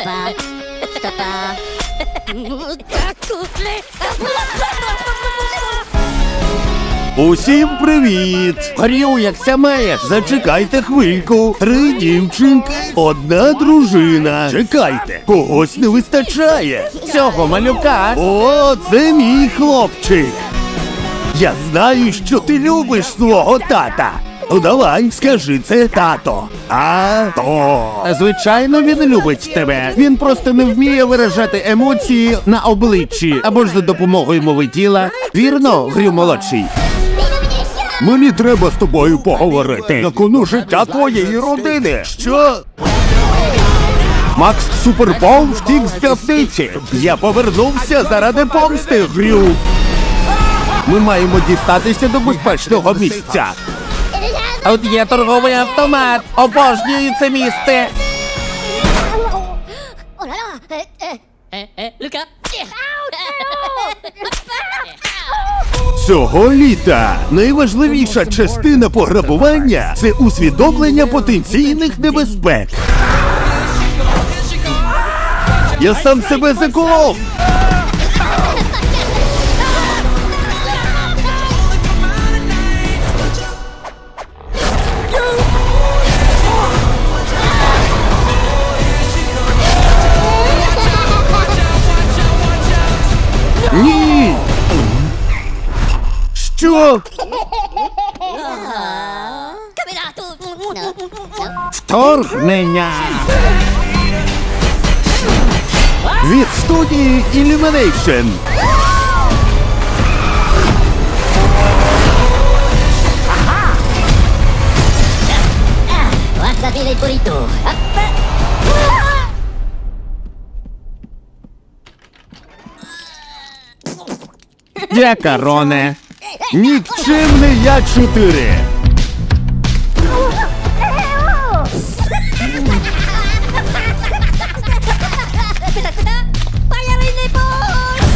Стопа. Стопа. Усім привіт! Горю, як ся маєш? Зачекайте хвильку. Три дівчинки, одна дружина. Чекайте, когось не вистачає. Цього малюка. О, це мій хлопчик. Я знаю, що ти любиш свого тата. Ну давай, скажи це тато. А то. Звичайно, він любить тебе. Він просто не вміє виражати емоції на обличчі або ж за допомогою мови тіла. Вірно, Грю молодший. Мені треба з тобою поговорити. На кону життя твоєї родини. Що? Макс Супербол втік з п'ятниці. Я повернувся заради помсти, Грю. Ми маємо дістатися до безпечного місця. От є торговий автомат. Обожнюю це місце. Цього літа найважливіша частина пограбування це усвідомлення потенційних небезпек. Я сам себе заколов. Що? Вторгнення. Від студії Illumination. Wasabi Нікчемний я 4 Балерини бос!